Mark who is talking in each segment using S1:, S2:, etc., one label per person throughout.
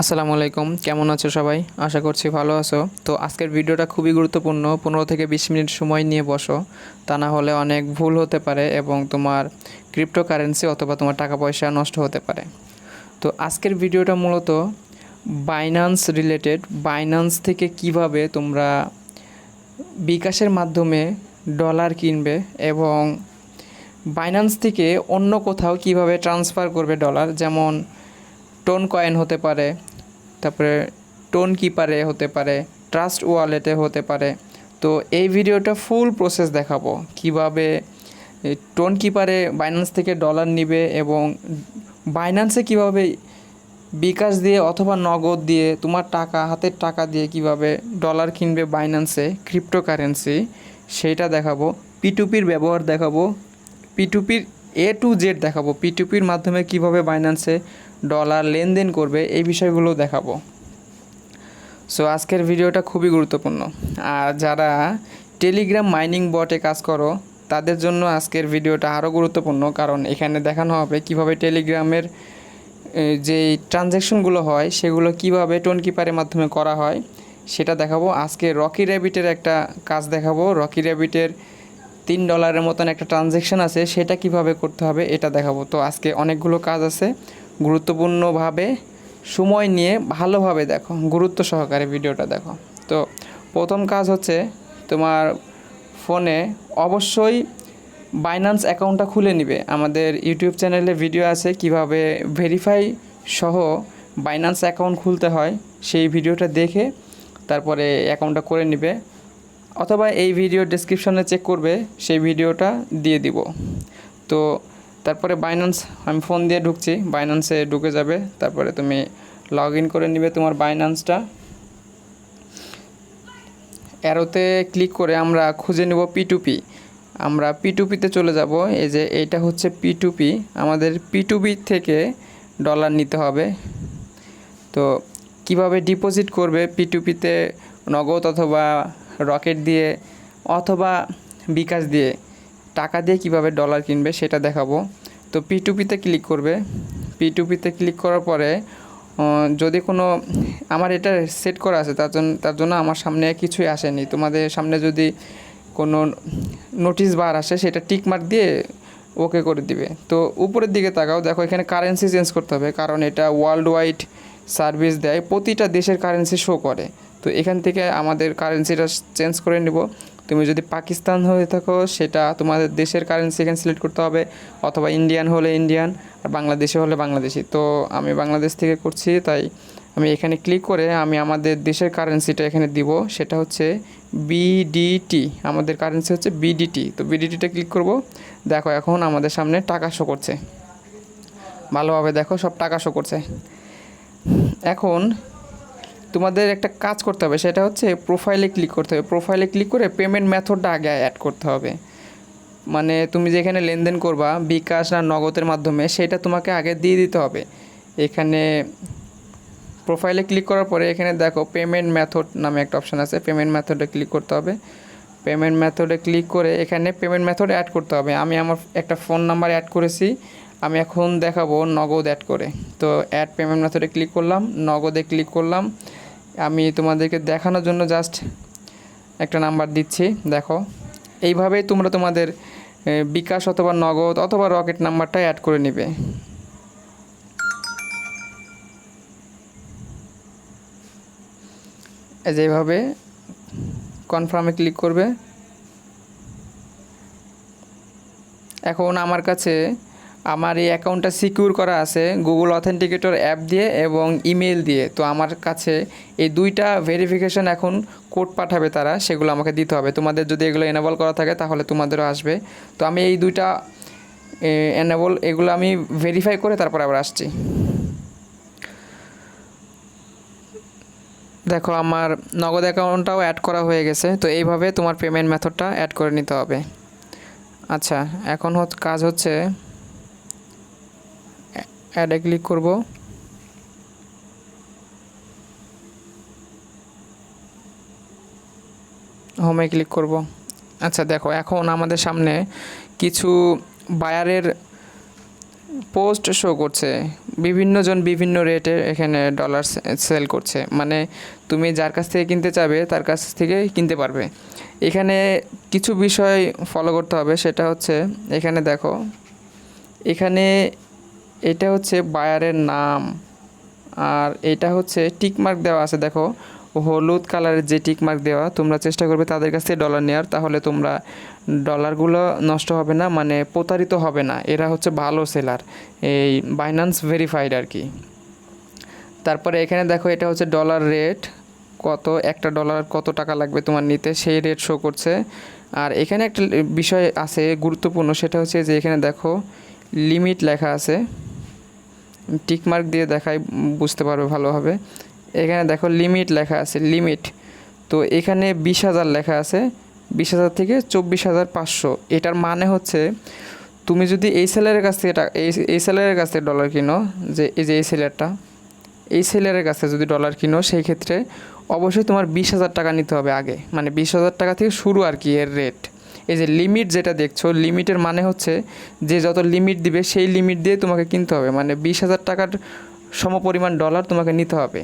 S1: আসসালামু আলাইকুম। কেমন আছো সবাই? আশা করছি ভালো আছো। তো আজকের ভিডিওটা খুবই গুরুত্বপূর্ণ। পনেরো থেকে বিশ মিনিট সময় নিয়ে বসো। তা না হলে অনেক ভুল হতে পারে এবং তোমার ক্রিপ্টোকারেন্সি অথবা তোমার টাকা পয়সা নষ্ট হতে পারে। তো আজকের ভিডিওটা মূলত বাইন্যান্স রিলেটেড বাইন্যান্স থেকে কীভাবে তোমরা বিকাশের মাধ্যমে ডলার কিনবে এবং বাইন্যান্স থেকে অন্য কোথাও কীভাবে ট্রান্সফার করবে ডলার যেমন টোন কয়েন হতে পারে তারপরে টোন কিপারে হতে পারে ট্রাস্ট ওয়ালেটে হতে পারে। তো এই ভিডিওটা ফুল প্রসেস দেখাবো। কীভাবে টোন কিপারে বাইন্যান্স থেকে ডলার নিবে এবং বাইন্যান্সে কীভাবে বিকাশ দিয়ে অথবা নগদ দিয়ে, তোমার টাকা, হাতের টাকা দিয়ে কীভাবে ডলার কিনবে বাইন্যান্সে ক্রিপ্টোকারেন্সি সেইটা দেখাবো। পিটুপির ব্যবহার দেখাবো। পিটুপির এ টু জেড দেখাবো। পিটুপির মাধ্যমে কীভাবে বাইন্যান্সে ডলার লেনদেন করবে, এই বিষয়গুলো দেখাবো। সো আজকের ভিডিওটা খুবই গুরুত্বপূর্ণ। আর যারা টেলিগ্রাম মাইনিং বটে কাজ করো, তাদের জন্য আজকের ভিডিওটা আরও গুরুত্বপূর্ণ। কারণ এখানে দেখানো হবে কীভাবে টেলিগ্রামের যে ট্রানজ্যাকশনগুলো হয়, সেগুলো কীভাবে টোন কিপারের মাধ্যমে করা হয়, সেটা দেখাবো। আজকে রকি র্যাবিটের একটা কাজ দেখাবো। রকি র্যাবিটের তিন ডলারের মতন একটা ট্রানজ্যাকশন আছে, সেটা কীভাবে করতে হবে এটা দেখাবো। তো আজকে অনেকগুলো কাজ আছে। গুরুত্বপূর্ণভাবে সময় নিয়ে ভালোভাবে দেখো, গুরুত্ব সহকারে ভিডিওটা দেখো। তো প্রথম কাজ হচ্ছে তোমার ফোনে অবশ্যই বাইন্যান্স অ্যাকাউন্টটা খুলে নিবে। আমাদের ইউটিউব চ্যানেলে ভিডিও আছে কীভাবে ভেরিফাই সহ বাইন্যান্স অ্যাকাউন্ট খুলতে হয়, সেই ভিডিওটা দেখে তারপরে অ্যাকাউন্টটা করে নিবে। অথবা এই ভিডিও ডেসক্রিপশনে চেক করবে, সেই ভিডিওটা দিয়ে দিব। তো তারপরে বাইন্যান্স আমি ফোন দিয়ে ঢুকছি বাইন্যান্সে ঢুকে যাবে, তারপরে তুমি লগ ইন করে নিবে তোমার বাইন্যান্সটা অ্যারোতে ক্লিক করে আমরা খুঁজে নেব পিটুপি আমরা পিটুপিতে চলে যাব, এই যে এইটা হচ্ছে পিটুপি আমাদের পিটুপি থেকে ডলার নিতে হবে। তো কীভাবে ডিপোজিট করবে পিটুপিতে নগদ অথবা রকেট দিয়ে অথবা বিকাশ দিয়ে টাকা দিয়ে কীভাবে ডলার কিনবে সেটা দেখাবো। তো পিটুপিতে ক্লিক করবে। পিটুপিতে ক্লিক করার পরে যদি কোনো আমার এটা সেট করা আছে, তার জন্য তার জন্য আমার সামনে কিছুই আসেনি। তোমাদের সামনে যদি কোনো নোটিশ বার আসে, সেটা টিক মার্ক দিয়ে ওকে করে দিবে। তো উপরের দিকে তাকাও, দেখো এখানে কারেন্সি চেঞ্জ করতে হবে, কারণ এটা ওয়ার্ল্ড ওয়াইড সার্ভিস দেয়। প্রতিটা দেশের কারেন্সি শো করে। তো এখান থেকে আমাদের কারেন্সিটা চেঞ্জ করে নিব। তুমি যদি পাকিস্তান হয়ে থাকো, সেটা তোমাদের দেশের কারেন্সি এখানে সিলেক্ট করতে হবে। অথবা ইন্ডিয়ান হলে ইন্ডিয়ান আর বাংলাদেশে হলে বাংলাদেশি। তো আমি বাংলাদেশ থেকে করছি, তাই আমি এখানে ক্লিক করে আমি আমাদের দেশের কারেন্সিটা এখানে দিব। সেটা হচ্ছে বিডিটি আমাদের কারেন্সি হচ্ছে বিডিটি তো বিডিটিটা ক্লিক করব। দেখো এখন আমাদের সামনে টাকা শো করছে। ভালোভাবে দেখো, সব টাকা শো করছে। এখন তোমাদের একটা কাজ করতে হবে, সেটা হচ্ছে প্রোফাইলে ক্লিক করতে হবে। প্রোফাইলে ক্লিক করে পেমেন্ট মেথডটা আগে অ্যাড করতে হবে। মানে তুমি যেখানে লেনদেন করবা, বিকাশ না নগদের মাধ্যমে, সেটা তোমাকে আগে দিয়ে দিতে হবে। এখানে প্রোফাইলে ক্লিক করার পরে এখানে দেখো পেমেন্ট মেথড নামে একটা অপশান আছে পেমেন্ট মেথডে ক্লিক করতে হবে। পেমেন্ট মেথডে ক্লিক করে এখানে পেমেন্ট মেথড অ্যাড করতে হবে। আমি আমার একটা ফোন নাম্বার অ্যাড করেছি, আমি এখন দেখাবো নগদ অ্যাড করে। তো অ্যাড পেমেন্ট মেথডে ক্লিক করলাম, নগদে ক্লিক করলাম। আমি তোমাদেরকে দেখানোর জন্য জাস্ট একটা নাম্বার দিচ্ছি, দেখো। এইভাবেই তোমরা তোমাদের বিকাশ অথবা নগদ অথবা রকেট নাম্বারটা অ্যাড করে নেবে। এই যে এইভাবে কনফার্মে ক্লিক করবে। এখন আমার কাছে আমার এই অ্যাকাউন্টটা সিকিউর করা আছে গুগল অথেন্টিকেটর অ্যাপ দিয়ে এবং ইমেল দিয়ে। তো আমার কাছে এই দুইটা ভেরিফিকেশন এখন কোড পাঠাবে তারা, সেগুলো আমাকে দিতে হবে। তোমাদের যদি এগুলো এনাবল করা থাকে তাহলে তোমাদেরও আসবে। তো আমি এই দুইটা এনাবল এগুলো আমি ভেরিফাই করে তারপর আবার আসছি। দেখো, আমার নগদ অ্যাকাউন্টটাও অ্যাড করা হয়ে গেছে। তো এইভাবে তোমার পেমেন্ট মেথডটা অ্যাড করে নিতে হবে। আচ্ছা এখন কাজ হচ্ছে অ্যাডে ক্লিক করব। হোমে ক্লিক করব। আচ্ছা দেখো, এখন আমাদের সামনে কিছু বায়ারের পোস্ট শো করছে। বিভিন্নজন বিভিন্ন রেটে এখানে ডলার সেল করছে। মানে তুমি যার কাছ থেকে কিনতে চাবে, তার কাছ থেকে কিনতে পারবে। এখানে কিছু বিষয় ফলো করতে হবে। সেটা হচ্ছে, এখানে দেখো, এখানে এটা হচ্ছে বায়ারের নাম। আর এটা হচ্ছে টিকমার্ক দেওয়া আছে, দেখো। হলুদ কালারের যে টিকমার্ক দেওয়া, তোমরা চেষ্টা করবে তাদের কাছ থেকে ডলার নেওয়ার তাহলে তোমরা ডলারগুলো নষ্ট হবে না মানে প্রতারিত হবে না। এরা হচ্ছে ভালো সেলার এই বাইন্যান্স ভেরিফাইড আর কি। তারপরে এখানে দেখো, এটা হচ্ছে ডলার রেট কত, একটা ডলার কত টাকা লাগবে তোমার নিতে, সেই রেট শো করছে। আর এখানে একটা বিষয় আছে গুরুত্বপূর্ণ, সেটা হচ্ছে যে এখানে দেখো লিমিট লেখা আছে। টিকমার্ক দিয়ে দেখাই, বুঝতে পারবে ভালোভাবে এখানে দেখো লিমিট লেখা আছে, লিমিট। তো এখানে বিশ হাজার লেখা আছে, বিশ হাজার থেকে চব্বিশ হাজার পাঁচশো। এটার মানে হচ্ছে, তুমি যদি এই সেলারের কাছ থেকে এই সেলারের কাছ থেকে ডলার কিনো, যে, এই যে, এই সেলারটা এই সেলারের কাছে যদি ডলার কিনো, সেই ক্ষেত্রে অবশ্যই তোমার বিশ হাজার টাকা নিতে হবে আগে। মানে বিশ হাজার টাকা থেকে শুরু আর কি এর রেট এই যে লিমিট যেটা দেখছ লিমিটের মানে হচ্ছে যে যত লিমিট দিবে, সেই লিমিট দিয়ে তোমাকে কিনতে হবে। মানে বিশ হাজার টাকার সমপরিমাণ ডলার তোমাকে নিতে হবে।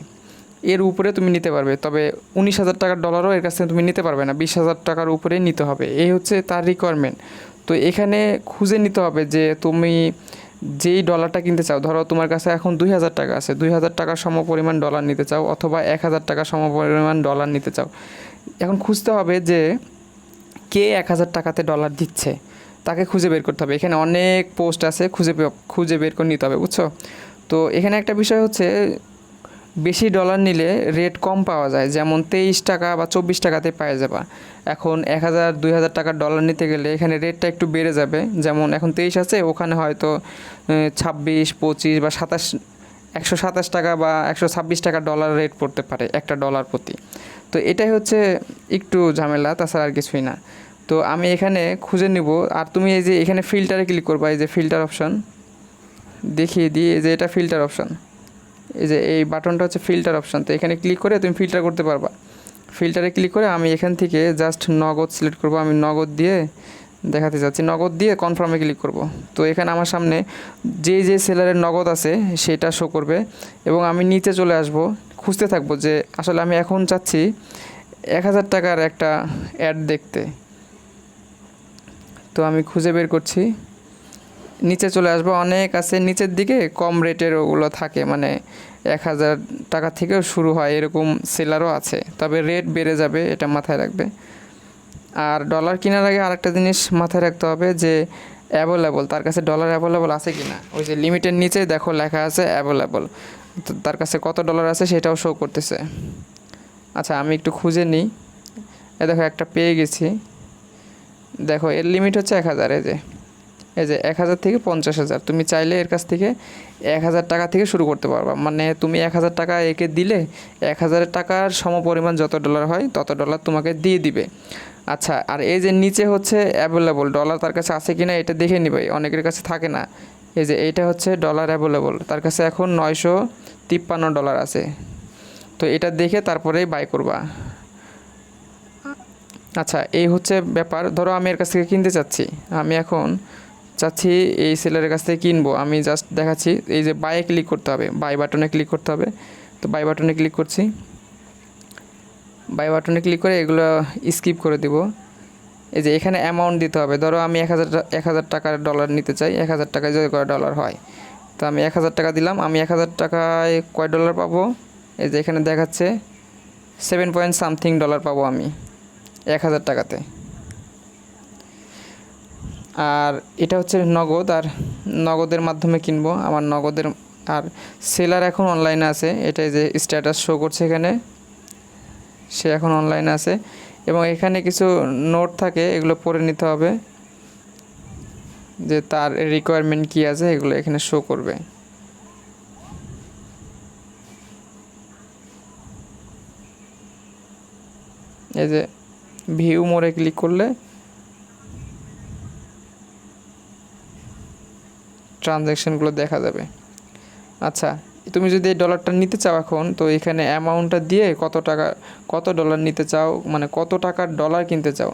S1: এর উপরে তুমি নিতে পারবে। তবে উনিশ হাজার টাকার ডলারও এর কাছ থেকে তুমি নিতে পারবে না। বিশ হাজার টাকার উপরেই নিতে হবে। এই হচ্ছে তার রিকোয়ারমেন্ট তো এখানে খুঁজে নিতে হবে যে তুমি যেই ডলারটা কিনতে চাও, ধরো তোমার কাছে এখন দুই হাজার টাকা আছে, দুই হাজার টাকার সমপরিমাণ ডলার নিতে চাও অথবা এক হাজার টাকার সমপরিমাণ ডলার নিতে চাও। এখন খুঁজতে হবে যে কে এক হাজার টাকাতে ডলার দিচ্ছে? তাকে খুঁজে বের করতে হবে। এখানে অনেক পোস্ট আছে, খুঁজে খুঁজে বের করে নিতে হবে, বুঝছ? তো এখানে একটা বিষয় হচ্ছে, বেশি ডলার নিলে রেট কম পাওয়া যায়। যেমন তেইশ টাকা বা চব্বিশ টাকাতে পাওয়া যাবে। এখন এক হাজার, দুই হাজার টাকার ডলার নিতে গেলে এখানে রেটটা একটু বেড়ে যাবে। যেমন এখন তেইশ আছে, ওখানে হয়তো ছাব্বিশ, পঁচিশ বা সাতাশ, একশো সাতাশ টাকা বা একশো ছাব্বিশ টাকা ডলার রেট পড়তে পারে একটা ডলার প্রতি। তো এটাই হচ্ছে একটু ঝামেলা, তাছাড়া আর কিছুই না। তো আমি এখানে খুঁজে নিব, আর তুমি এই যে এখানে ফিল্টারে ক্লিক করবা, এই যে ফিল্টার অপশন দেখিয়ে দিই এই যে এটা ফিল্টার অপশন এই যে এই বাটনটা হচ্ছে ফিল্টার অপশন তো এখানে ক্লিক করে তুমি ফিল্টার করতে পারবা। ফিল্টারে ক্লিক করে আমি এখান থেকে জাস্ট নগদ সিলেক্ট করব, আমি নগদ দিয়ে দেখাতে যাচ্ছি, নগদ দিয়ে কনফার্মে ক্লিক করব। তো এখানে আমার সামনে যে যে সেলারের নগদ আছে, সেটা শো করবে, এবং আমি নিচে চলে আসব খুঁজতে থাকব যে আসলে আমি এখন চাচ্ছি এক হাজার টাকার একটা অ্যাড দেখতে। তো আমি খুঁজে বের করছি। নিচে চলে আসব। অনেক আছে। নিচের দিকে কম রেটের ওগুলো থাকে। মানে এক হাজার টাকা থেকেও শুরু হয়। এরকম সেলারও আছে। তবে রেট বেড়ে যাবে। এটা মাথায় রাখবে। আর ডলার কেনার আগে আরেকটা জিনিস মাথায় রাখতে হবে যে অ্যাভেলেবল তার কাছে ডলার অ্যাভেলেবল আছে কি না ওই যে লিমিটের নিচে দেখো লেখা আছে অ্যাভেলেবল তার কাছে কত ডলার আছে সেটাও শো করতেছে। আচ্ছা আমি একটু খুঁজে নিই। এ দেখো, একটা পেয়ে গেছি। দেখো, এর লিমিট হচ্ছে এক হাজার, এই যে। এই যে এক হাজার থেকে পঞ্চাশ হাজার। তুমি চাইলে এর কাছ থেকে এক হাজার টাকা থেকে শুরু করতে পারবা। মানে তুমি এক হাজার টাকা একে দিলে, এক হাজার টাকার সমপরিমাণ যত ডলার হয়, তত ডলার তোমাকে দিয়ে দিবে। আচ্ছা আর এই যে নিচে হচ্ছে অ্যাভেলেবল ডলার তার কাছে আছে কি না এটা দেখে নিবে। অনেকের কাছে থাকে না। এই যে এইটা হচ্ছে ডলার অ্যাভেলেবল তার কাছে এখন নয়শো তিপ্পান্ন ডলার আছে। তো এটা দেখে তারপরেই বাই করবা। আচ্ছা এই হচ্ছে ব্যাপার। ধরো আমি এর কাছ থেকে কিনতে চাচ্ছি। আমি এখন চাচ্ছি এই সেলারের কাছ থেকে কিনবো। আমি জাস্ট দেখাচ্ছি, এই যে বাইয়ে ক্লিক করতে হবে। বাই বাটনে ক্লিক করতে হবে। তো বাই বাটনে ক্লিক করছি। বাই বাটনে ক্লিক করে এগুলো স্কিপ করে দিব। এই যে এখানে অ্যামাউন্ট দিতে হবে। ধরো আমি এক হাজার এক হাজার টাকার ডলার নিতে চাই, এক হাজার টাকায় যদি কয় ডলার হয়। তো আমি এক হাজার টাকা দিলাম, আমি এক হাজার টাকায় কয় ডলার পাবো? এই যে এখানে দেখাচ্ছে সেভেন পয়েন্ট সামথিং ডলার পাবো আমি, এক হাজার টাকাতে। আর এটা হচ্ছে নগদ, আর নগদের মাধ্যমে কিনবো। আমার নগদের, আর সেলার এখন অনলাইনে আছে। এটাই যে স্ট্যাটাস শো করছে এখানে, সে এখন অনলাইনে আছে। এবং এখানে কিছু নোট থাকে, এগুলো পড়ে নিতে হবে। যে তার রিকোয়ারমেন্ট কী আছে, এগুলো এখানে শো করবে। এই যে ভিউ মোড়ে ক্লিক করলে ট্রানজ্যাকশনগুলো দেখা যাবে। আচ্ছা তুমি যদি এই ডলারটা নিতে চাও এখন, তো এখানে অ্যামাউন্টটা দিয়ে কত টাকা, কত ডলার নিতে চাও মানে কত টাকার ডলার কিনতে চাও,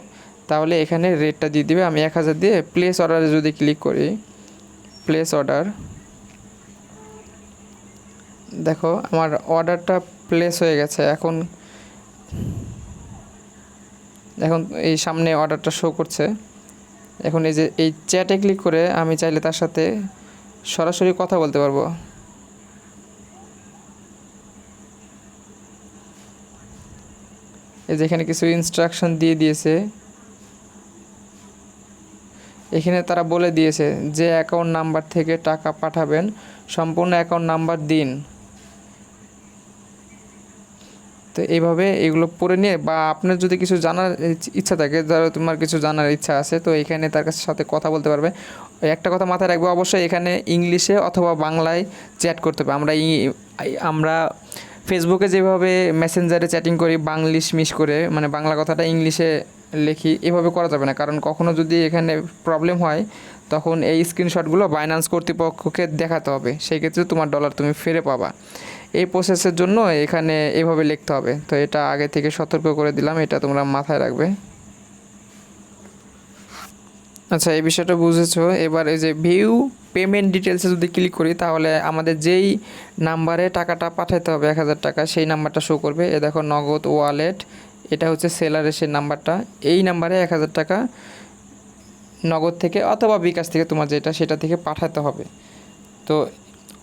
S1: তাহলে এখানে রেটটা দিয়ে দিবে। আমি এক হাজার দিয়ে প্লেস অর্ডারে যদি ক্লিক করি প্লেস অর্ডার দেখো আমার অর্ডারটা প্লেস হয়ে গেছে। এখন এখন এই সামনে অর্ডারটা শো করছে। এখন এই যে, এই চ্যাটে ক্লিক করে আমি চাইলে তার সাথে সরাসরি কথা বলতে পারব। এই যে এখানে কিছু ইনস্ট্রাকশন দিয়ে দিয়েছে। এখানে তারা বলে দিয়েছে যে অ্যাকাউন্ট নাম্বার থেকে টাকা পাঠাবেন, সম্পূর্ণ অ্যাকাউন্ট নাম্বার দিন। তো এইভাবে এগুলো পড়ে নিয়ে বা আপনার যদি কিছু জানার ইচ- ইচ্ছা থাকে, ধরো তোমার কিছু জানার ইচ্ছা আছে, তো এখানে তার কাছে সাথে কথা বলতে পারবে। একটা কথা মাথায় রাখবে, অবশ্যই এখানে ইংলিশে অথবা বাংলায় চ্যাট করতে হবে। আমরা আমরা ফেসবুকে যেভাবে মেসেঞ্জারে চ্যাটিং করি, বাংলিশ মিস করে মানে বাংলা কথাটা ইংলিশে লিখি, এভাবে করা যাবে না। কারণ কখনো যদি এখানে প্রবলেম হয়, তখন এই স্ক্রিনশটগুলো বাইন্যান্স কর্তৃপক্ষকে দেখাতে হবে। সেই ক্ষেত্রে তোমার ডলার তুমি ফিরে পাবা। এই প্রসেসের জন্য এখানে এভাবে লিখতে হবে। তো এটা আগে থেকে সতর্ক করে দিলাম, এটা তোমরা মাথায় রাখবে। আচ্ছা এই বিষয়টা বুঝেছ। এবার এই যে ভিউ পেমেন্ট ডিটেলসে যদি ক্লিক করি, তাহলে আমাদের যেই নাম্বারে টাকাটা পাঠাতে হবে এক হাজার টাকা, সেই নাম্বারটা শো করবে। এ দেখো নগদ ওয়ালেট এটা হচ্ছে সেলারের সেই নাম্বারটা এই নাম্বারে এক হাজার টাকা নগদ থেকে অথবা বিকাশ থেকে তোমার যেটা, সেটা থেকে পাঠাতে হবে। তো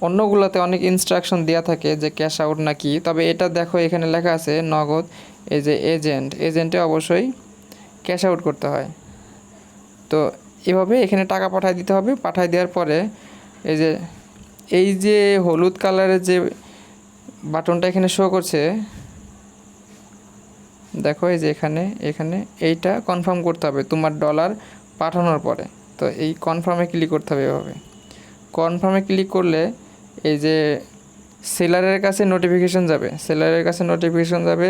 S1: অন্যগুলোতে অনেক ইনস্ট্রাকশন দেওয়া থাকে যে ক্যাশ আউট না কি, তবে এটা দেখো এখানে লেখা আছে নগদ, এই যে এজেন্ট এজেন্টে অবশ্যই ক্যাশ আউট করতে হয়। তো এভাবে এখানে টাকা পাঠিয়ে দিতে হবে। পাঠিয়ে দেওয়ার পরে এই যে এই যে হলুদ কালারের যে বাটনটা এখানে শো করছে, দেখো এই যে এখানে এখানে এইটা কনফার্ম করতে হবে তোমার ডলার পাঠানোর পরে। তো এই কনফার্মে ক্লিক করতে হবে এভাবে। কনফার্মে ক্লিক করলে এই যে সেলারের কাছে নোটিফিকেশন যাবে। সেলারের কাছে নোটিফিকেশন যাবে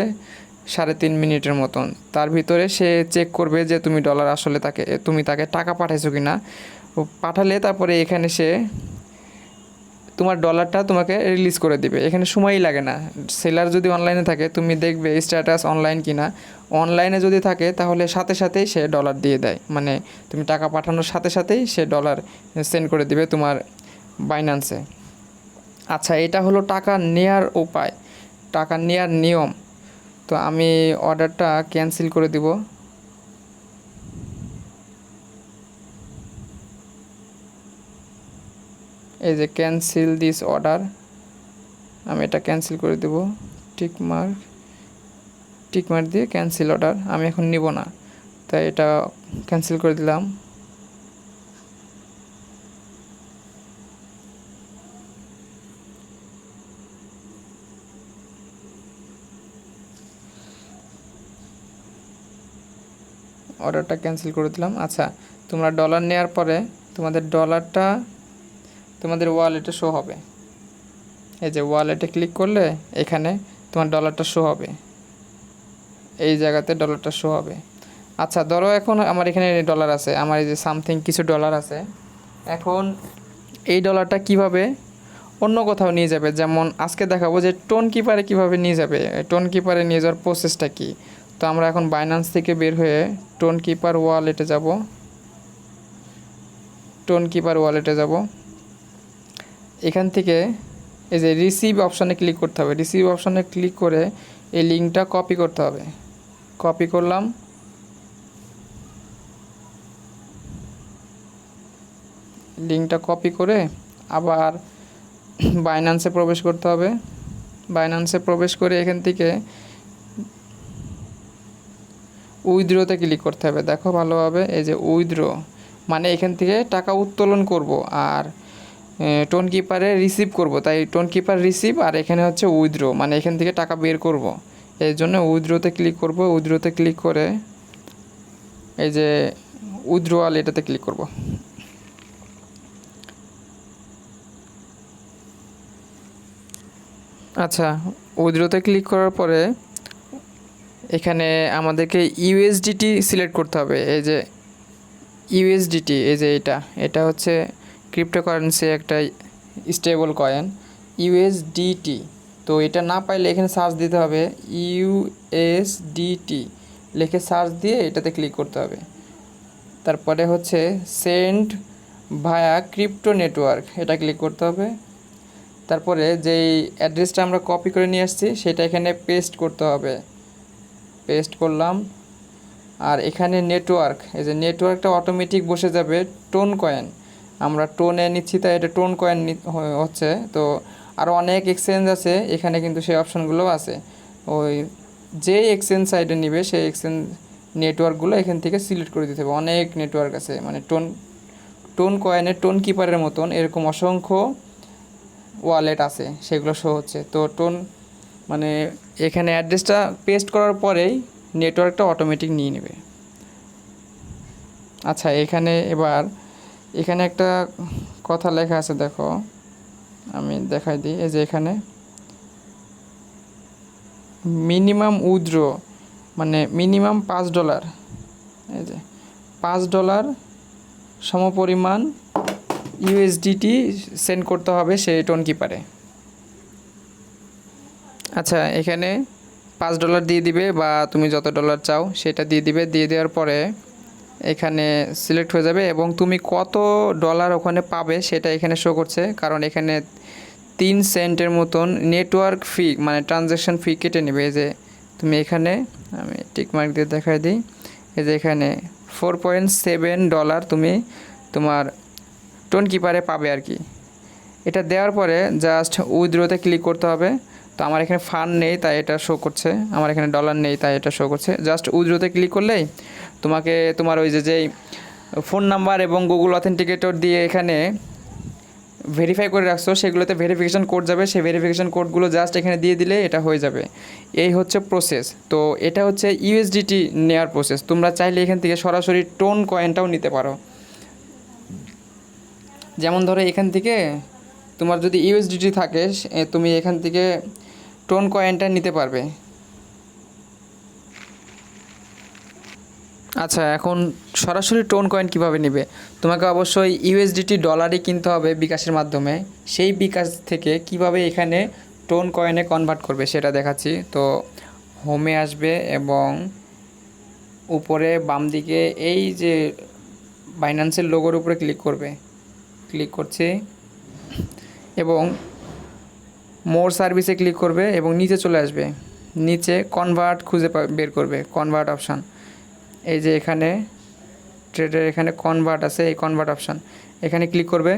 S1: সাড়ে তিন মিনিটের মতন। তার ভিতরে সে চেক করবে যে তুমি ডলার আসলে তাকে, তুমি তাকে টাকা পাঠাইছো কি না পাঠালে তারপরে এখানে সে তোমার ডলারটা তোমাকে রিলিজ করে দিবে। এখানে সময়ই লাগে না। সেলার যদি অনলাইনে থাকে, তুমি দেখবে স্ট্যাটাস অনলাইন কিনা। অনলাইনে যদি থাকে, তাহলে সাথে সাথেই সে ডলার দিয়ে দেয়। মানে তুমি টাকা পাঠানোর সাথে সাথেই সে ডলার সেন্ড করে দিবে তোমার বাইন্যান্সে আচ্ছা এটা হলো টাকা নেয়ার উপায়। টাকা নেয়ার নিয়ম। তো আমি অর্ডারটা ক্যান্সেল করে দিব। এই যে ক্যান্সেল দিস অর্ডার, আমি এটা ক্যান্সেল করে দেব। টিক মার্ক টিক মার্ক দিয়ে ক্যান্সেল অর্ডার, আমি এখন নিব না। তাই এটা ক্যান্সেল করে দিলাম। অর্ডারটা ক্যান্সেল করে দিলাম। আচ্ছা তোমরা ডলার নেওয়ার পরে তোমাদের ডলারটা তোমাদের ওয়ালেটে শো হবে। এই যে ওয়ালেটে ক্লিক করলে এখানে তোমার ডলারটা শো হবে। এই জায়গাতে ডলারটা শো হবে। আচ্ছা ধরো এখন আমার এখানে ডলার আছে, আমার এই যে সামথিং কিছু ডলার আছে। এখন এই ডলারটা কীভাবে অন্য কোথাও নিয়ে যাবে? যেমন আজকে দেখাবো যে টোন কিপারে কীভাবে নিয়ে যাবে। টোন কিপারে নিয়ে যাওয়ার প্রসেসটা কি? তো আমরা এখন বাইন্যান্স থেকে বের হয়ে টোন কিপার ওয়ালেটে যাব। টোন কিপার ওয়ালেটে যাব। এখান থেকে এই যে রিসিভ অপশানে ক্লিক করতে হবে। রিসিভ অপশানে ক্লিক করে এই লিঙ্কটা কপি করতে হবে। কপি করলাম। লিঙ্কটা কপি করে আবার বাইন্যান্সে প্রবেশ করতে হবে। বাইন্যান্সে প্রবেশ করে এখান থেকে উইথড্রোতে ক্লিক করতে হবে। দেখো ভালোভাবে এই যে উইথড্রো মানে এখান থেকে টাকা উত্তোলন করব আর টোন কিপারে রিসিভ করব। তাই টোন কিপার রিসিভ আর এখানে হচ্ছে উইথড্রো মানে এখান থেকে টাকা বের করব। এই জন্য উইথড্রোতে ক্লিক করব, উইথড্রোতে ক্লিক করে এই যে উইথড্রোয়াল এটাতে ক্লিক করব। আচ্ছা উইথড্রোতে ক্লিক করার পরে এখানে আমাদেরকে ইউএসডিটি সিলেক্ট করতে হবে। এই যে ইউএসডিটি এই যে এটা। এটা হচ্ছে ক্রিপ্টোকারেন্সি একটা স্টেবল কয়েন ইউএসডিটি তো এটা না পাইলে এখানে সার্চ দিতে হবে ইউএসডিটি লিখে সার্চ দিয়ে এটাতে ক্লিক করতে হবে। তারপরে হচ্ছে সেন্ড ভায়া ক্রিপ্টো নেটওয়ার্ক এটা ক্লিক করতে হবে। তারপরে যেই অ্যাড্রেসটা আমরা কপি করে নিয়ে আসছি, সেটা এখানে পেস্ট করতে হবে। পেস্ট করলাম। আর এখানে নেটওয়ার্ক এই যে নেটওয়ার্কটা অটোমেটিক বসে যাবে টোন কয়েন আমরা টোনে নিচ্ছি, তাই এটা টোন কয়েন হচ্ছে। তো আরও অনেক এক্সচেঞ্জ আছে, এখানে কিন্তু সেই অপশানগুলো আছে। ওই যে এক্সচেঞ্জ সাইডে নিবে, সেই এক্সচেঞ্জ নেটওয়ার্কগুলো এখান থেকে সিলেক্ট করে দিতে হবে। অনেক নেটওয়ার্ক আছে মানে টোন টোন কয়েনের টোন কিপারের মতন এরকম অসংখ্য ওয়ালেট আছে, সেগুলো শো হচ্ছে। তো টোন মানে এখানে অ্যাড্রেসটা পেস্ট করার পরেই নেটওয়ার্কটা অটোমেটিক নিয়ে নেবে। আচ্ছা এখানে এবার, এখানে একটা কথা লেখা আছে, দেখো, আমি দেখাই দিই, এই যে এখানে। মিনিমাম উইথড্র মানে মিনিমাম পাঁচ ডলার, এই যে, পাঁচ ডলার সমপরিমাণ ইউএসডিটি সেন্ড করতে হবে সেই টোন কিপারে আচ্ছা এখানে পাঁচ ডলার দিয়ে দিবে বা তুমি যত ডলার চাও সেটা দিয়ে দিবে। দিয়ে দেওয়ার পরে এখানে সিলেক্ট হয়ে যাবে এবং তুমি কত ডলার ওখানে পাবে সেটা এখানে শো করছে। কারণ এখানে তিন সেন্টের মতন নেটওয়ার্ক ফি মানে ট্রানজ্যাকশান ফি কেটে নেবে। এই যে তুমি এখানে, আমি টিকমার্ক দিয়ে দেখাই দিই। এই যে এখানে ফোর পয়েন্ট সেভেন ডলার তুমি তোমার টোন কিপারে পাবে আর কি। এটা দেওয়ার পরে জাস্ট উইথড্রোতে ক্লিক করতে হবে। তো আমার এখানে ফান্ড নেই, তাই এটা শো করছে। আমার এখানে ডলার নেই, তাই এটা শো করছে। জাস্ট উইথড্রোতে ক্লিক করলেই তোমাকে তোমার ওই যে, যেই ফোন নাম্বার এবং গুগল অথেন্টিকেটর দিয়ে এখানে ভেরিফাই করে রাখছো, সেগুলোতে ভেরিফিকেশান কোড যাবে। সেই ভেরিফিকেশান কোডগুলো জাস্ট এখানে দিয়ে দিলে এটা হয়ে যাবে। এই হচ্ছে প্রসেস তো এটা হচ্ছে ইউএসডিটি নেওয়ার প্রসেস তোমরা চাইলে এখান থেকে সরাসরি টোন কয়েনটাও নিতে পারো। যেমন ধরো এখান থেকে তোমার যদি ইউএসডিটি থাকে তুমি এখান থেকে টোন কয়েনটা নিতে পারবে। আচ্ছা এখন সরাসরি টোন কয়েন কীভাবে নেবে? তোমাকে অবশ্যই ইউএসডিটি ডলারই কিনতে হবে বিকাশের মাধ্যমে। সেই বিকাশ থেকে কীভাবে এখানে টোন কয়েনে কনভার্ট করবে সেটা দেখাচ্ছি। তো হোমে আসবে এবং উপরে বাম দিকে এই যে বাইন্যান্সের লোগোর উপরে ক্লিক করবে। ক্লিক করছি। এবং মোর সার্ভিসে ক্লিক করবে এবং নিচে চলে আসবে। নিচে কনভার্ট খুঁজে বের করবে কনভার্ট অপশান এই যে এখানে ট্রেডের এখানে কনভার্ট আছে, এই কনভার্ট অপশান এখানে ক্লিক করবে।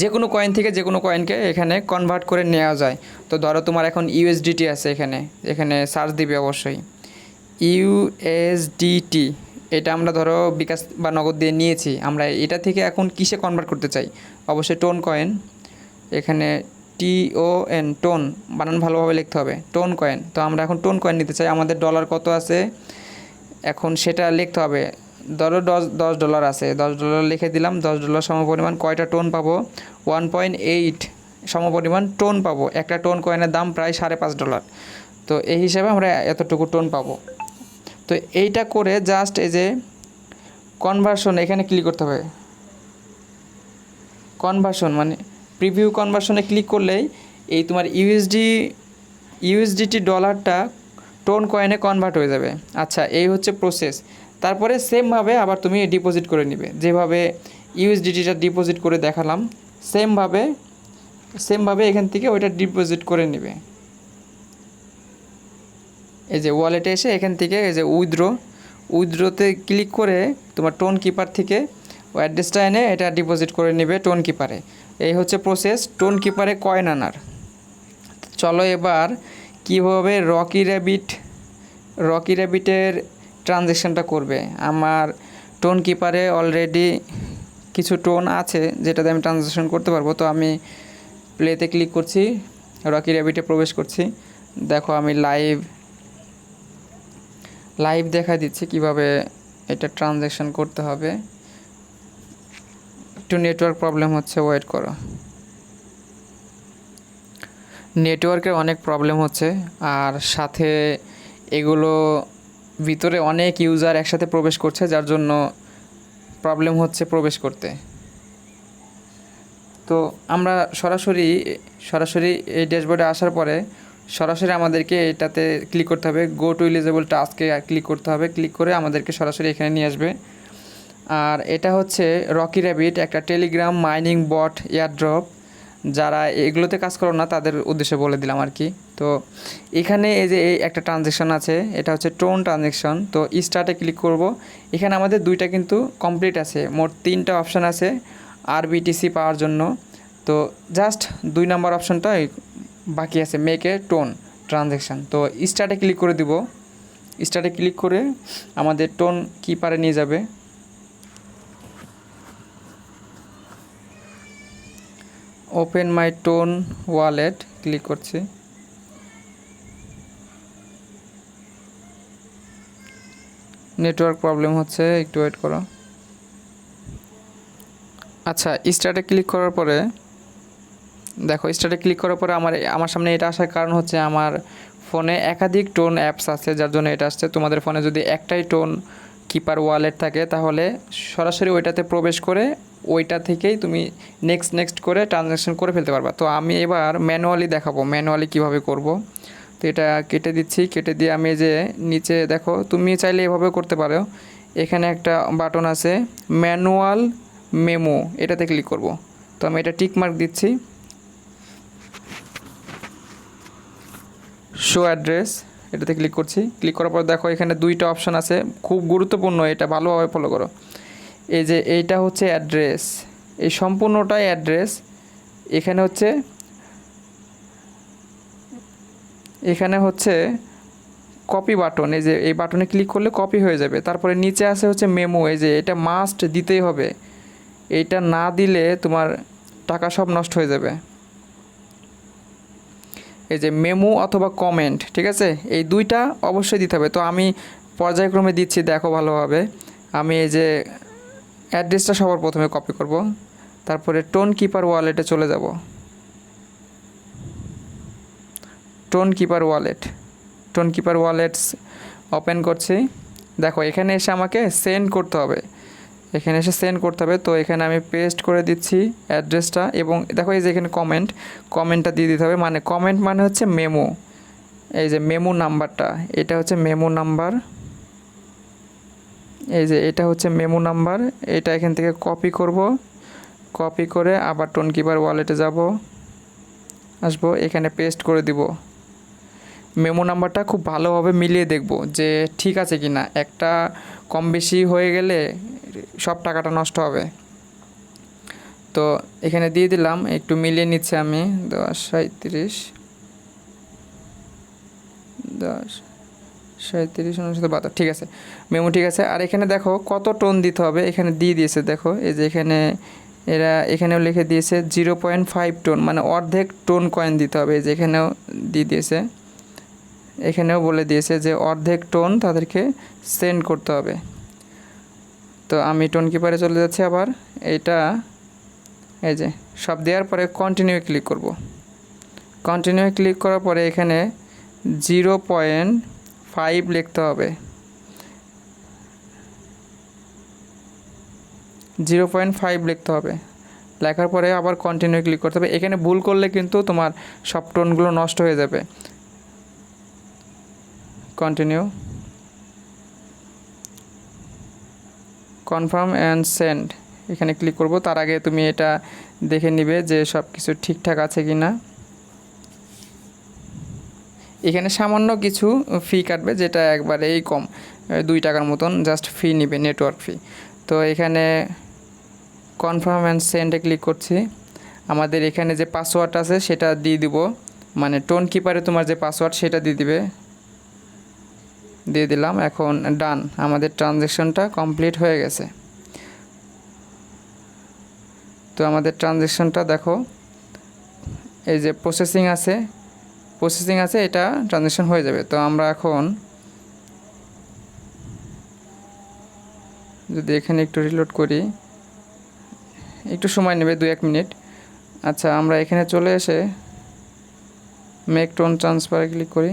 S1: যে কোনো কয়েন থেকে যে কোনো কয়েনকে এখানে কনভার্ট করে নেওয়া যায়। তো ধরো তোমার এখন ইউএসডিটি আছে এখানে এখানে সার্চ দিবে অবশ্যই। ইউএসডিটি এটা আমরা ধরো বিকাশ বা নগদ দিয়ে নিয়েছি। আমরা এটা থেকে এখন কিসে কনভার্ট করতে চাই? অবশ্যই টোন কয়েন এখানে টি ও এন টোন বানান ভালোভাবে লিখতে হবে। টোন কয়েন তো আমরা এখন টোন কয়েন নিতে চাই। আমাদের ডলার কত আছে? এখন সেটা লিখতে হবে। ধরো দশ দশ ডলার আছে। দশ ডলার লিখে দিলাম। দশ ডলার সমপরিমাণ কয়টা টোন পাবো? ওয়ান পয়েন্ট এইট সমপরিমাণ টোন পাবো। একটা টোন কয়েনের দাম প্রায় সাড়ে পাঁচ ডলার তো এই হিসাবে আমরা এতটুকু টোন পাবো। তো এইটা করে জাস্ট এই যে কনভার্সন এখানে ক্লিক করতে হবে। কনভার্সন মানে প্রিভিউ কনভার্সনে ক্লিক করলেই এই তোমার ইউএসডি ইউএসডিটি ডলারটা টোন কয়েনে কনভার্ট হয়ে যাবে। আচ্ছা এই হচ্ছে প্রসেস তারপরে সেমভাবে আবার তুমি ডিপোজিট করে নিবে। যেভাবে ইউএসডিটিটা ডিপোজিট করে দেখালাম সেমভাবে সেমভাবে এখান থেকে ওইটা ডিপোজিট করে নেবে। এই যে ওয়ালেটে এসে এখান থেকে এই যে উইথড্র উইথড্রোতে ক্লিক করে তোমার টোন কিপার থেকে অ্যাড্রেসটা এনে এটা ডিপোজিট করে নেবে টোন কিপারে এই হচ্ছে প্রসেস টোন কিপারে কয়েন আনার। চলো এবার কীভাবে রকি র্যাবিট রকি র্যাবিটের ট্রানজ্যাকশানটা করবে। আমার টোন কিপারে অলরেডি কিছু টোন আছে যেটাতে আমি ট্রানজ্যাকশন করতে পারব। তো আমি প্লেতে ক্লিক করছি রকি র্যাবিটে প্রবেশ করছি। দেখো আমি লাইভ লাইভ দেখা দিচ্ছে কীভাবে এটা ট্রানজ্যাকশন করতে হবে। একটু নেটওয়ার্ক প্রবলেম হচ্ছে ওয়েট করো। নেটওয়ার্কের অনেক প্রবলেম হচ্ছে, আর সাথে এগুলো ভিতরে অনেক ইউজার একসাথে প্রবেশ করছে, যার জন্য প্রবলেম হচ্ছে প্রবেশ করতে। তো আমরা সরাসরি সরাসরি এই ড্যাশবোর্ডে আসার পরে সরাসরি আমাদেরকে এটাতে ক্লিক করতে হবে। গো টু ইলিজেবল টাস্কে ক্লিক করতে হবে। ক্লিক করে আমাদেরকে সরাসরি এখানে নিয়ে আসবে। আর এটা হচ্ছে রকি র্যাবিট একটা টেলিগ্রাম মাইনিং বট এয়ারড্রপ যারা এগুলোতে কাজ করো না, তাদের উদ্দেশ্যে বলে দিলাম আর কি। তো এখানে এই যে এই একটা ট্রানজেকশন আছে, এটা হচ্ছে টোন ট্রানজেকশন তো স্টার্টে ক্লিক করব। এখানে আমাদের দুইটা কিন্তু কমপ্লিট আছে, মোট তিনটা অপশান আছে আর বিটিসি পাওয়ার জন্য। তো জাস্ট দুই নাম্বার অপশানটা বাকি আছে মেকে টোন ট্রানজেকশন তো স্টার্টে ক্লিক করে দিব। স্টার্টে ক্লিক করে আমাদের টোন কিপারে নিয়ে যাবে। Open my Ton wallet, click করছি। নেটওয়ার্ক প্রবলেম হচ্ছে, একটু ওয়েট করো। আচ্ছা স্টার্টে ক্লিক করার পরে, দেখো স্টার্টে ক্লিক করার পরে আমার আমার সামনে এটা আসার কারণ হচ্ছে আমার ফোনে একাধিক টোন অ্যাপস আছে, যার জন্য এটা আসছে। তোমাদের ফোনে যদি একটাই টোন কিপার ওয়ালেট থাকে, তাহলে সরাসরি ওইটাতে প্রবেশ করে ওইটা থেকেই তুমি নেক্সট নেক্সট করে ট্রানজ্যাকশন করে ফেলতে পারবা। তো আমি এবার ম্যানুয়ালি দেখাবো ম্যানুয়ালি কীভাবে করব। তো এটা কেটে দিচ্ছি, কেটে দিয়ে আমি যে নিচে দেখো, তুমি চাইলে এভাবে করতে পারো। এখানে একটা বাটন আছে ম্যানুয়াল মেমো এটাতে ক্লিক করব। তো আমি এটা টিক মার্ক দিচ্ছি। শো অ্যাড্রেস এটাতে ক্লিক করছি। ক্লিক করার পর দেখো এখানে দুইটা অপশান আছে, খুব গুরুত্বপূর্ণ, এটা ভালোভাবে ফলো করো। এই যে এইটা হচ্ছে অ্যাড্রেস। এই সম্পূর্ণটাই অ্যাড্রেস। এখানে হচ্ছে এখানে হচ্ছে কপি বাটন এই যে এই বাটনে ক্লিক করলে কপি হয়ে যাবে। তারপরে নিচে আছে হচ্ছে মেমো এই যে এটা মাস্ট দিতেই হবে। এইটা না দিলে তোমার টাকা সব নষ্ট হয়ে যাবে। এই যে মেমো অথবা কমেন্ট ঠিক আছে? এই দুইটা অবশ্যই দিতে হবে। তো আমি পর্যায়ক্রমে দিচ্ছি, দেখো ভালোভাবে। আমি এই যে অ্যাড্রেসটা সবার প্রথমে কপি করব। তারপরে টোন কিপার ওয়ালেটে চলে যাব। Ton keeper wallet. Ton keeper wallets open করছি। দেখো, এখানে এসে আমাকে সেন্ড করতে হবে। এখানে এসে সেন্ড করতে হবে। তো এখানে আমি পেস্ট করে দিচ্ছি অ্যাড্রেসটা এবং দেখো এই যে এখানে কমেন্ট কমেন্টটা দিয়ে দিতে হবে। মানে কমেন্ট মানে হচ্ছে মেমো এই যে মেমো নাম্বারটা এটা হচ্ছে মেমো নাম্বার এই যে এটা হচ্ছে মেমো নাম্বার, এটা এখান থেকে কপি করব। কপি করে আবার টোন কিপার ওয়ালেটে যাব। আসব, এখানে পেস্ট করে দিব। মেমো নাম্বারটা খুব ভালোভাবে মিলিয়ে দেখব যে ঠিক আছে কি না একটা কম বেশি হয়ে গেলে সব টাকাটা নষ্ট হবে। তো এখানে দিয়ে দিলাম, একটু মিলিয়ে নিচ্ছে আমি। দশ সাঁত্রিশ দশ সাঁত্রিশ উনষাট বাহাত্তর। ঠিক আছে। মেমো, ঠিক আছে। আর এখানে দেখো কত টোন দিতে হবে। এখানে দিয়ে দিয়েছে, দেখো। এই যে এখানে এরা এখানেও লিখে দিয়েছে জিরো পয়েন্ট ফাইভ টোন মানে অর্ধেক টোন কয়েন দিতে হবে। এই যে এখানেও দিয়ে দিয়েছে। এখানেও বলে দিয়েছে যে অর্ধেক টোন তাদেরকে সেন্ড করতে হবে। তো আমি টোন কিপারে চলে যাচ্ছি আবার। এটা এই যে সব দেওয়ার পরে কন্টিনিউ ক্লিক করব। কন্টিনিউ ক্লিক করার পরে এখানে জিরো পয়েন্ট ফাইভ লিখতে হবে। জিরো পয়েন্ট ফাইভ লিখতে হবে। লেখার পরে আবার কন্টিনিউ ক্লিক করতে হবে। এখানে ভুল করলে কিন্তু তোমার সব টোনগুলো নষ্ট হয়ে যাবে। কন্টিনিউ কনফার্ম অ্যান্ড সেন্ড এখানে ক্লিক করব। তার আগে তুমি এটা দেখে নিবে যে সব কিছু ঠিকঠাক আছে কি না এখানে সামান্য কিছু ফি কাটবে, যেটা একবারেই কম। দুই টাকার মতন জাস্ট ফি নিবে নেটওয়ার্ক ফি তো এখানে কনফার্ম অ্যান্ড সেন্ডে ক্লিক করছি। আমাদের এখানে যে পাসওয়ার্ড আছে, সেটা দিয়ে দিব। মানে টোন কিপারে তোমার যে পাসওয়ার্ড সেটা দিয়ে দিবে। দিয়ে দিলাম, এখন ডান আমাদের ট্রানজ্যাকশনটা কমপ্লিট হয়ে গেছে। তো আমাদের ট্রানজ্যাকশনটা দেখো, এই যে প্রসেসিং আছে প্রসেসিং আছে, এটা ট্রানজ্যাকশন হয়ে যাবে। তো আমরা এখন যদি এখানে একটু রিলোড করি, একটু সময় নেবে দু এক মিনিট। আচ্ছা আমরা এখানে চলে এসে মেক টোন ট্রান্সফারে ক্লিক করি।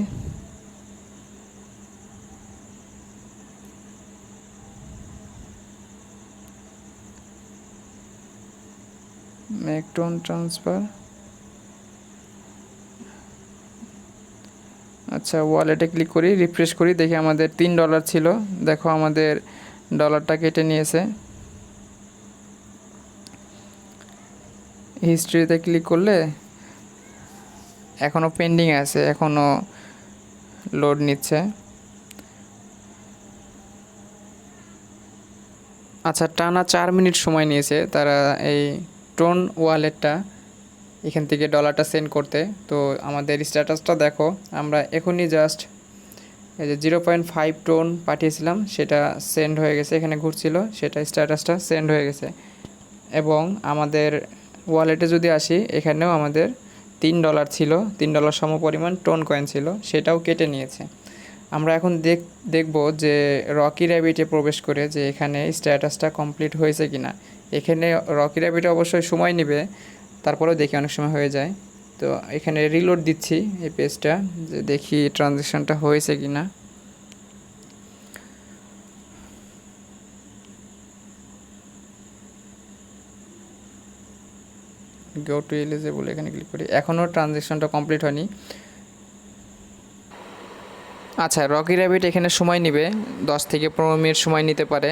S1: মেক টোন ট্রান্সফার আচ্ছা ওয়ালেটে ক্লিক করি রিফ্রেশ করি, দেখি আমাদের তিন ডলার ছিল। দেখো আমাদের ডলারটা কেটে নিয়েছে। হিস্ট্রিতে ক্লিক করলে এখনও পেন্ডিং আছে এখনও লোড নিচ্ছে। আচ্ছা টানা চার মিনিট সময় নিয়েছে তারা এই টোন ওয়ালেটটা এখান থেকে ডলারটা সেন্ড করতে। তো আমাদের স্ট্যাটাসটা দেখো, আমরা এখনই জাস্ট এই যে জিরো পয়েন্ট ফাইভ টোন পাঠিয়েছিলাম, সেটা সেন্ড হয়ে গেছে, এখানে ঘুরছিল, সেটা স্ট্যাটাসটা সেন্ড হয়ে গেছে। এবং আমাদের ওয়ালেটে যদি আসি, এখানেও আমাদের তিন ডলার ছিল, তিন ডলার সম পরিমাণ টোন কয়েন ছিল, সেটাও কেটে নিয়েছে। আমরা এখন দেখ, দেখব যে রকি র্যাবিটে প্রবেশ করে যে এখানে স্ট্যাটাসটা কমপ্লিট হয়েছে কিনা। এখানে রকি র্যাবিটে অবশ্যই সময় নেবে তারপরেও দেখি অনেক সময় হয়ে যায়। তো এখানে রিলোড দিচ্ছি এই পেজটা যে দেখি ট্রানজ্যাকশনটা হয়েছে কি না গো টু এলিজেবল এখানে ক্লিক করি। এখনও ট্রানজ্যাকশনটা কমপ্লিট হয়নি। আচ্ছা রকি র্যাবিট এখানে সময় নেবে। দশ থেকে পনেরো মিনিট সময় নিতে পারে।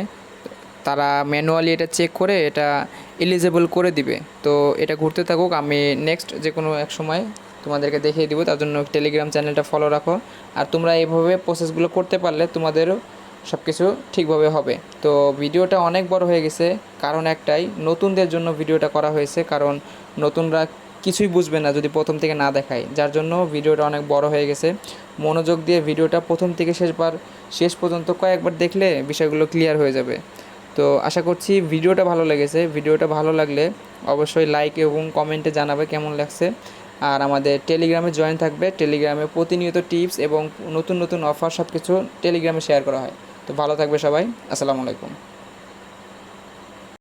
S1: তারা ম্যানুয়ালি এটা চেক করে, এটা এলিজেবল করে দিবে। তো এটা ঘুরতে থাকুক, আমি নেক্সট যে কোনো এক সময় তোমাদেরকে দেখিয়ে দিব, তার জন্য টেলিগ্রাম চ্যানেলটা ফলো রাখো। আর তোমরা এইভাবে প্রসেসগুলো করতে পারলে তোমাদেরও সব কিছু ঠিকভাবে হবে। তো ভিডিওটা অনেক বড় হয়ে গেছে, কারণ একটাই, নতুনদের জন্য ভিডিওটা করা হয়েছে, কারণ নতুনরা কিছুই বুঝবে না যদি প্রথম থেকে না দেখায়। যার জন্য ভিডিওটা অনেক বড় হয়ে গেছে। মনোযোগ দিয়ে ভিডিওটা প্রথম থেকে শেষবার, শেষ পর্যন্ত কয়েকবার দেখলে বিষয়গুলো ক্লিয়ার হয়ে যাবে। তো আশা করছি ভিডিওটা ভালো লেগেছে। ভিডিওটা ভালো লাগলে অবশ্যই লাইক এবং কমেন্টে জানাবে কেমন লাগছে। আর আমাদের টেলিগ্রামে জয়েন থাকবে। টেলিগ্রামে প্রতিনিয়ত টিপস এবং নতুন নতুন অফার সব কিছু টেলিগ্রামে শেয়ার করা হয়। তো ভালো থাকবে সবাই। আসসালামু আলাইকুম।